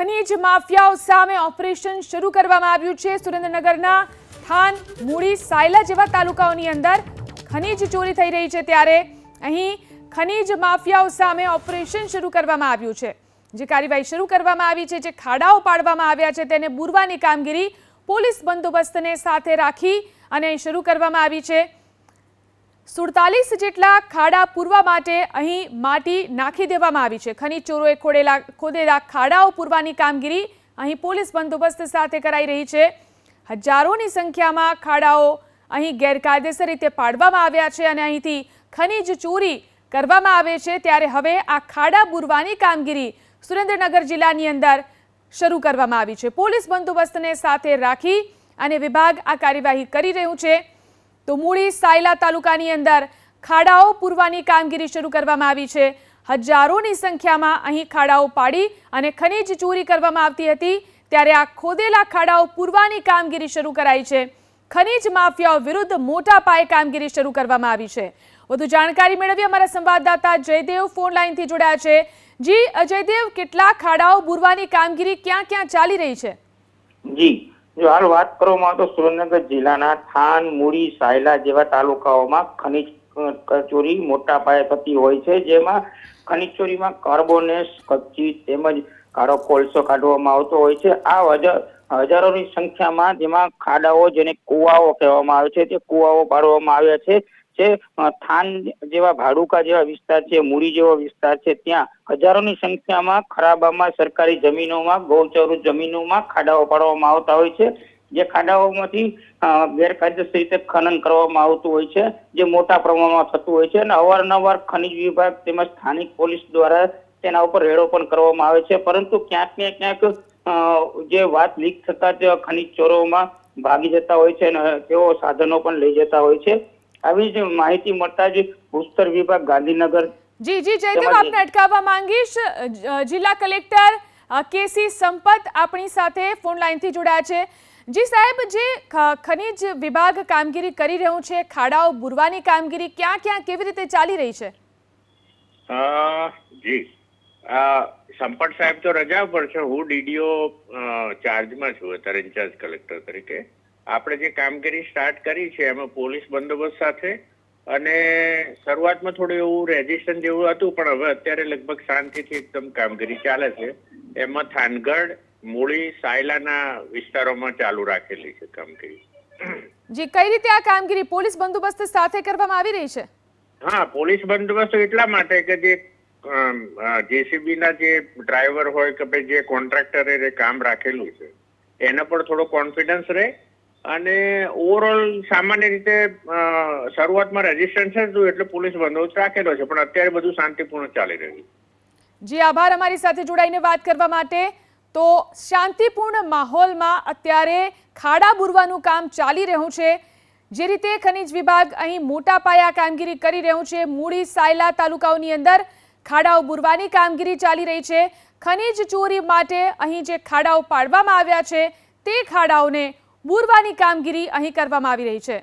ખનીજ માફિયાઓ સામે ઓપરેશન શરૂ કરવામાં આવ્યું છે. સુરેન્દ્રનગરના થાન મૂળી સાયલા જેવા તાલુકાઓની અંદર ખનીજ ચોરી થઈ રહી છે ત્યારે અહીં ખનીજ માફિયાઓ સામે ઓપરેશન શરૂ કરવામાં આવ્યું છે. જે કાર્યવાહી શરૂ કરવામાં આવી છે, જે ખાડાઓ પાડવામાં આવ્યા છે, તેને બુરવાની કામગીરી પોલીસ બંદોબસ્તને સાથે રાખી અને શરૂ કરવામાં આવી છે. સુડતાલીસ જેટલા ખાડા પૂરવા માટે અહીં માટી નાખી દેવામાં આવી છે. ખનીજ ચોરોએ ખોડેલા, ખોદેલા ખાડાઓ પૂરવાની કામગીરી અહીં પોલીસ બંદોબસ્ત સાથે કરાઈ રહી છે. હજારોની સંખ્યામાં ખાડાઓ અહીં ગેરકાયદેસર રીતે પાડવામાં આવ્યા છે અને અહીંથી ખનીજ ચોરી કરવામાં આવે છે. ત્યારે હવે આ ખાડા પૂરવાની કામગીરી સુરેન્દ્રનગર જિલ્લાની અંદર શરૂ કરવામાં આવી છે. પોલીસ બંદોબસ્તને સાથે રાખી અને વિભાગ આ કાર્યવાહી કરી રહ્યું છે. તો મૂળી સાયલા તાલુકાની અંદર ખાડાઓ પૂરવાની કામગીરી શરૂ કરવામાં આવી છે. હજારોની સંખ્યામાં અહીં ખાડાઓ પાડી અને ખનીજ ચોરી કરવામાં આવતી હતી. ત્યારે આ ખોદેલા ખાડાઓ પૂરવાની કામગીરી શરૂ કરાઈ છે. ખનીજ માફિયાઓ વિરુદ્ધ મોટા પાયે કામગીરી શરૂ કરવામાં આવી છે. વધુ જાણકારી મેળવી અમારા સંવાદદાતા જયદેવ ફોન લાઈનથી જોડાયા છે. જી અજયદેવ કેટલા ખાડાઓ પૂરવાની કામગીરી ક્યાં ક્યાં ચાલી રહી છે? જી જો હાલ વાત કરવામાં તો સુરેન્દ્રનગર જિલ્લાના થાન, મૂડી, સાયલા જેવા તાલુકાઓમાં ખનિજ ચોરી મોટા પાયે થતી હોય છે, જેમાં ખનીજ ચોરીમાં કાર્બોનેસ કચ્છી તેમજ કાળો કોલસો કાઢવામાં આવતો હોય છે. આ હજાર હજારોની સંખ્યામાં જેમાં ખાડાઓ જેને કુવાઓ કહેવામાં આવે છે, તે કુવાઓ પાડવામાં આવ્યા છે. અ, થાન જેવા ભાડુકા જેવા વિસ્તાર છે મૂડી જેવો વિસ્તાર છે ત્યાં હજારોની સંખ્યામાં ખરાબામાં સરકારી જમીનોમાં ગૌચર જમીનોમાં ખાડાઓ પાડવામાં આવતા હોય છે. જે ખાડાઓમાંથી ગેરકાયદેસર રીતે ખનન કરવામાં આવતું હોય છે જે મોટા પ્રમાણમાં થતું હોય છે અને અવારનવાર ખનિજ વિભાગ તેમજ સ્થાનિક પોલીસ દ્વારા તેના ઉપર રેડો પણ કરવામાં આવે છે. પરંતુ ક્યાંક ને ક્યાંક જે વાત લીક થતા જ ખનિજ ચોરોમાં ભાગી જતા હોય છે અને તેઓ સાધનો પણ લઈ જતા હોય છે. આવી જ માહિતી મળતા જ ભૂસ્તર વિભાગ ગાંધીનગર જી જી જયદેવ આપને અટકાવવા માંગીશ. જિલ્લા કલેક્ટર કેસી સંપત આપણી સાથે ફોન લાઈનથી જોડાયા છે. જી સાહેબ જે ખનિજ વિભાગ કામગીરી કરી રહ્યું છે ખાડાઓ બુરવાની કામગીરી ક્યાં ક્યાં કેવી રીતે ચાલી રહી છે? અ, જી. સંપત સાહેબ તો રજા પર છે. હું ડીડીઓ ચાર્જમાં છું અત્યારે ઇન્ચાર્જ કલેક્ટર તરીકે. આપણે જે કામગીરી સ્ટાર્ટ કરી છે એમાં પોલીસ બંદોબસ્ત સાથે અને શરૂઆતમાં થોડું એવું રેજિસ્ટ્રેશન જેવું હતું પણ હવે અત્યારે લગભગ શાંતિથી એકદમ કામગીરી ચાલે છે. એમાં થાનગઢ મૂળી સાયલાના વિસ્તારોમાં ચાલુ રાખેલી છે કામગીરી. જી કઈ રીતે આ કામગીરી પોલીસ બંદોબસ્ત સાથે કરવામાં આવી રહી છે? હા પોલીસ બંદોબસ્ત એટલા માટે કે જે જેસીબી ના જે ડ્રાઈવર હોય કે ભાઈ જે કોન્ટ્રાક્ટરે કામ રાખેલું છે એના પર થોડો કોન્ફિડન્સ રહે અને ઓવરઓલ સામાન્ય રીતે શરૂઆતમાં શરૂઆતમાં રજીસ્ટ્રેશન હતું એટલે પોલીસ બંદોબસ્ત રાખેલો છે, પણ અત્યારે બધું શાંતિપૂર્ણ ચાલી રહ્યું જી, આભાર અમારી સાથે જોડાઈને વાત કરવા માટે. તો શાંતિપૂર્ણ માહોલમાં અત્યારે ખાડા બુરવાનું કામ ચાલી રહ્યું છે. જે રીતે ખનિજ વિભાગ અહીં મોટા પાયા કામગીરી કરી રહ્યું છે. મૂળી સાયલા તાલુકાઓની અંદર ખાડાઓ બુરવાની કામગીરી ચાલી રહી છે. ખનિજ ચોરી માટે અહીં જે ખાડાઓ પાડવામાં આવ્યા છે, તે ખાડાઓને બુરવાની કામગીરી અહીં કરવામાં આવી રહી છે.